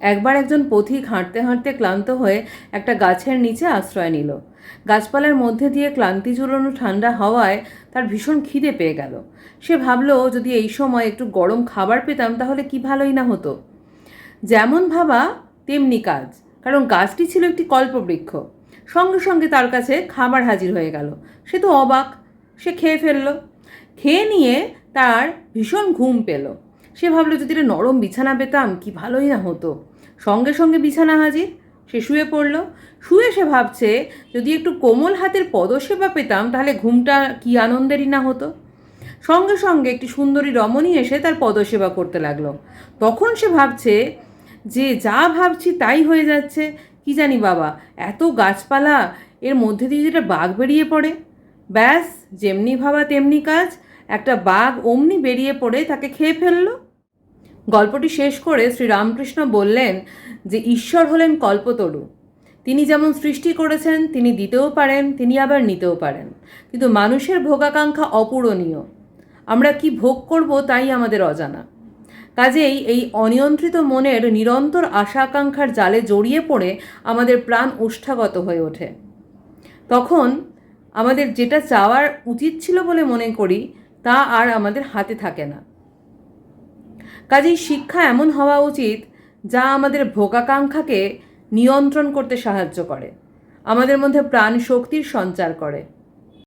একবার একজন পথিক হাঁটতে হাঁটতে ক্লান্ত হয়ে একটা গাছের নিচে আশ্রয় নিল। গাছপালার মধ্যে দিয়ে ক্লান্তি ঝুলানো ঠান্ডা হাওয়ায় তার ভীষণ খিদে পেয়ে গেল। সে ভাবলো, যদি এই সময় একটু গরম খাবার পেতাম, তাহলে কি ভালোই না হতো? যেমন ভাবা, তেমনি কাজ, কারণ গাছটি ছিল একটি কল্পবৃক্ষ। সঙ্গে সঙ্গে তার কাছে খাবার হাজির হয়ে গেল। সে তো অবাক, সে খেয়ে ফেলল। খেয়ে নিয়ে তার ভীষণ ঘুম পেল। সে ভাবলো, যদি এটা নরম বিছানা পেতাম, কি ভালোই না হতো। সঙ্গে সঙ্গে বিছানা হাজির, সে শুয়ে পড়ল। শুয়ে সে ভাবছে, যদি একটু কোমল হাতের পদসেবা পেতাম, তাহলে ঘুমটা কি আনন্দেরই না হতো? সঙ্গে সঙ্গে একটি সুন্দরী রমণী এসে তার পদসেবা করতে লাগল। তখন সে ভাবছে, যে যা ভাবছি তাই হয়ে যাচ্ছে। কি জানি বাবা, এত গাছপালা, এর মধ্যে দিয়ে যেটা বাঘ বেরিয়ে পড়ে। ব্যাস, যেমনি ভাবা তেমনি কাজ, একটা বাঘ অমনি বেরিয়ে পড়ে তাকে খেয়ে ফেলল। গল্পটি শেষ করে শ্রী রামকৃষ্ণ বললেন যে, ঈশ্বর হলেন কল্পতরু। তিনি যেমন সৃষ্টি করেছেন, তিনি দিতেও পারেন, তিনি আবার নিতেও পারেন। কিন্তু মানুষের ভোগাকাঙ্ক্ষা অপূরণীয়। আমরা কি ভোগ করব তাই আমাদের অজানা। কাজেই এই অনিয়ন্ত্রিত মনের নিরন্তর আশা আকাঙ্ক্ষার জালে জড়িয়ে পড়ে আমাদের প্রাণ উষ্ঠাগত হয়ে ওঠে। তখন আমাদের যেটা চাওয়ার উচিত ছিল বলে মনে করি, তা আর আমাদের হাতে থাকে না। কাজেই শিক্ষা এমন হওয়া উচিত যা আমাদের ভোগাকাঙ্ক্ষাকে নিয়ন্ত্রণ করতে সাহায্য করে, আমাদের মধ্যে প্রাণ শক্তির সঞ্চার করে।